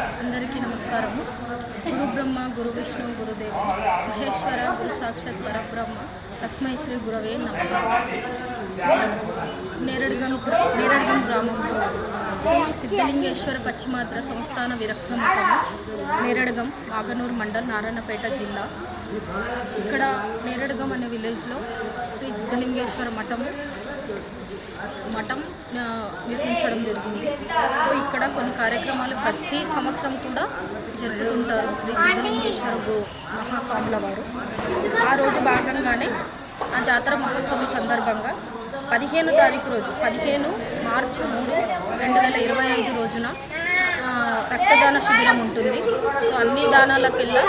అందరికీ నమస్కారము. గురు బ్రహ్మ గురు విష్ణు గురుదేవ మహేశ్వర గురు సాక్షాత్ పరబ్రహ్మ తస్మై శ్రీ గురవే నమ. నేరడుగం నేరడుగం గ్రామంలో శ్రీ సిద్ధలింగేశ్వర పశ్చిమాద్ర సంస్థాన విరక్త మఠము నేరడగం ఆగనూరు మండల్ నారాయణపేట జిల్లా. ఇక్కడ నేరడగం అనే విలేజ్లో శ్రీ సిద్ధలింగేశ్వర మఠము మఠం నిర్మించడం జరిగింది. సో ఇక్కడ కొన్ని కార్యక్రమాలు ప్రతి సంవత్సరం కూడా జరుపుతుంటారు శ్రీ సిద్ధలింగేశ్వర గు మహాస్వాముల వారు. ఆ రోజు భాగంగానే ఆ జాతర మహోత్సవం సందర్భంగా పదిహేను తారీఖు రోజు పదిహేను మార్చి మూడు రెండు వేల ఇరవై ఐదు రోజున రక్తదాన శిబిరం ఉంటుంది. సో అన్ని దానాలకెల్లా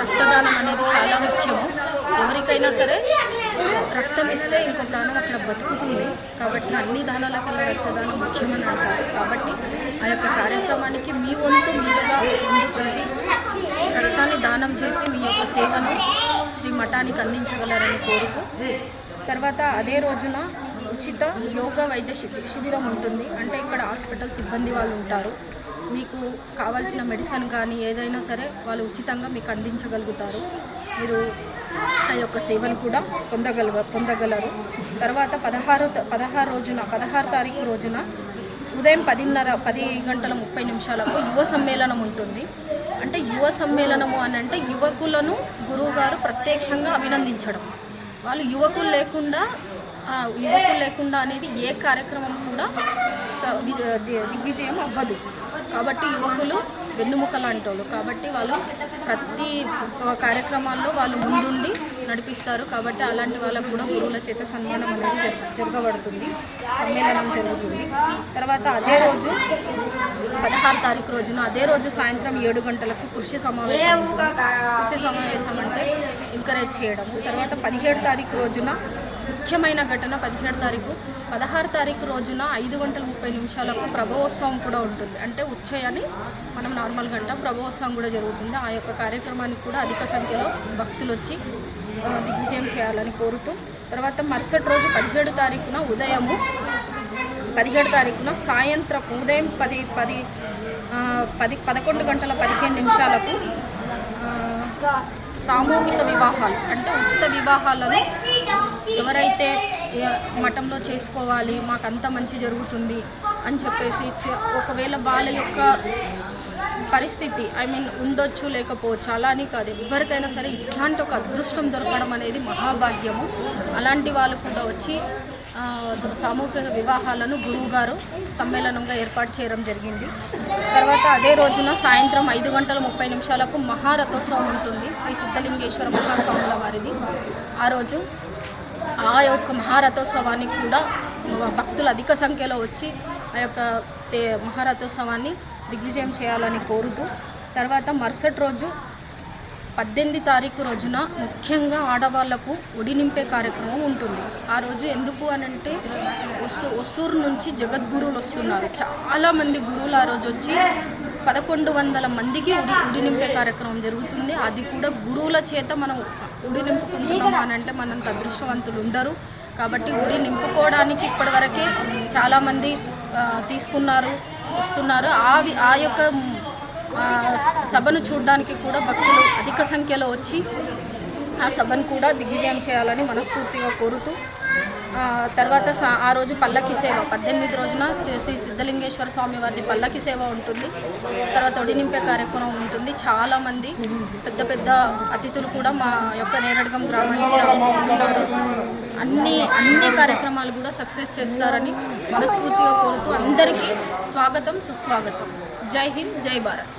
రక్తదానం అనేది చాలా ముఖ్యము. ఎవరికైనా సరే రక్తం ఇస్తే ఇంకో ప్రాణం అక్కడ బతుకుతుంది. కాబట్టి అన్ని దానాలకల్లా రక్తదానం ముఖ్యమని అంటారు. కాబట్టి ఆ యొక్క కార్యక్రమానికి మీ వంతు మీరుగా ముందుకొచ్చి రక్తాన్ని దానం చేసి మీ యొక్క సేవను శ్రీ మఠానికి అందించగలరని కోరుకు తర్వాత అదే రోజున ఉచిత యోగా వైద్య శిబిరం ఉంటుంది. అంటే ఇక్కడ హాస్పిటల్ సిబ్బంది వాళ్ళు ఉంటారు. మీకు కావాల్సిన మెడిసిన్ కానీ ఏదైనా సరే వాళ్ళు ఉచితంగా మీకు అందించగలుగుతారు. మీరు ఆ యొక్క సేవను కూడా పొందగలగ పొందగలరు. తర్వాత పదహారు త- పదహారు రోజున పదహారు తారీఖు రోజున ఉదయం పదిన్నర పది గంటల ముప్పై నిమిషాలకు యువ సమ్మేళనం ఉంటుంది. అంటే యువ సమ్మేళనము అని అంటే యువకులను గురువుగారు ప్రత్యక్షంగా అభినందించడం. వాళ్ళు యువకులు లేకుండా యువకులు లేకుండా అనేది ఏ కార్యక్రమం కూడా స- దిగ్విజయం అవ్వదు. కాబట్టి యువకులు వెన్నుముకలు అంటోళ్ళు కాబట్టి వాళ్ళు ప్రతి కార్యక్రమాల్లో వాళ్ళు ముందుండి నడిపిస్తారు. కాబట్టి అలాంటి వాళ్ళకు కూడా గురువుల చేత సన్మానం అనేది జరగబడుతుంది. సమ్మేళనం జరుగుతుంది. తర్వాత అదే రోజు పదహారు తారీఖు రోజున అదే రోజు సాయంత్రం ఏడు గంటలకు కృషి సమావేశం. కృషి సమావేశం అంటే ఎంకరేజ్ చేయడం. తర్వాత పదిహేడు తారీఖు రోజున ముఖ్యమైన ఘటన పదిహేడు తారీఖు. పదహారు తారీఖు రోజున ఐదు గంటల ముప్పై నిమిషాలకు ప్రభోత్సవం కూడా ఉంటుంది. అంటే ఉచ్చయని మనం నార్మల్ గంట ప్రభోత్సవం కూడా జరుగుతుంది. ఆ యొక్క కార్యక్రమానికి కూడా అధిక సంఖ్యలో భక్తులు వచ్చి దిగ్విజయం చేయాలని కోరుతూ తర్వాత మరుసటి రోజు పదిహేడు తారీఖున ఉదయము పదిహేడు తారీఖున సాయంత్రం ఉదయం పది పది పది పదకొండు గంటల పదిహేను నిమిషాలకు సామూహిక వివాహాలు అంటే ఉచిత వివాహాలను ఎవరైతే మఠంలో చేసుకోవాలి మాకంత మంచి జరుగుతుంది అని చెప్పేసి ఒకవేళ వాళ్ళ యొక్క పరిస్థితి ఐ మీన్ ఉండొచ్చు లేకపోవచ్చు అలా అని కాదు ఎవరికైనా సరే ఇట్లాంటి ఒక అదృష్టం దొరకడం అనేది మహాభాగ్యము. అలాంటి వాళ్ళు కూడా వచ్చి సామూహిక వివాహాలను గురువుగారు సమ్మేళనంగా ఏర్పాటు చేయడం జరిగింది. తర్వాత అదే రోజున సాయంత్రం ఐదు గంటల ముప్పై నిమిషాలకు మహారథోత్సవం ఉంటుంది. శ్రీ సిద్ధలింగేశ్వర మహాస్వాముల వారిది. ఆ రోజు ఆ యొక్క మహారథోత్సవానికి కూడా భక్తులు అధిక సంఖ్యలో వచ్చి ఆ యొక్క మహారథోత్సవాన్ని దిగ్విజయం చేయాలని కోరుతూ తర్వాత మరుసటి రోజు పద్దెనిమిది తారీఖు రోజున ముఖ్యంగా ఆడవాళ్ళకు ఒడి నింపే కార్యక్రమం ఉంటుంది. ఆ రోజు ఎందుకు అని అంటే ఒసూరు నుంచి జగద్గురువులు వస్తున్నారు. చాలామంది గురువులు ఆ రోజు వచ్చి పదకొండు వందల మందికి ఉడి ఉడి నింపే కార్యక్రమం జరుగుతుంది. అది కూడా గురువుల చేత మనం ఉడి నింపుకుంటున్నాము అని అంటే మనంత అదృష్టవంతులు ఉండరు. కాబట్టి ఉడి నింపుకోవడానికి ఇప్పటివరకే చాలామంది తీసుకున్నారు వస్తున్నారు. ఆ ఆ యొక్క సభను చూడడానికి కూడా భక్తులు అధిక సంఖ్యలో వచ్చి ఆ సభను కూడా దిగ్విజయం చేయాలని మనస్ఫూర్తిగా కోరుతూ తర్వాత ఆ రోజు పల్లకి సేవ పద్దెనిమిది రోజున శ్రీ శ్రీ సిద్ధలింగేశ్వర స్వామి వారిది పల్లకి సేవ ఉంటుంది. తర్వాత ఒడి నింపే కార్యక్రమం ఉంటుంది. చాలామంది పెద్ద పెద్ద అతిథులు కూడా మా యొక్క నేరడగం గ్రామానికి రావస్తున్నారు అన్ని అన్ని కార్యక్రమాలు కూడా సక్సెస్ చేస్తారని మనస్ఫూర్తిగా కోరుతూ అందరికీ స్వాగతం సుస్వాగతం. జై హింద్ జై భారత్.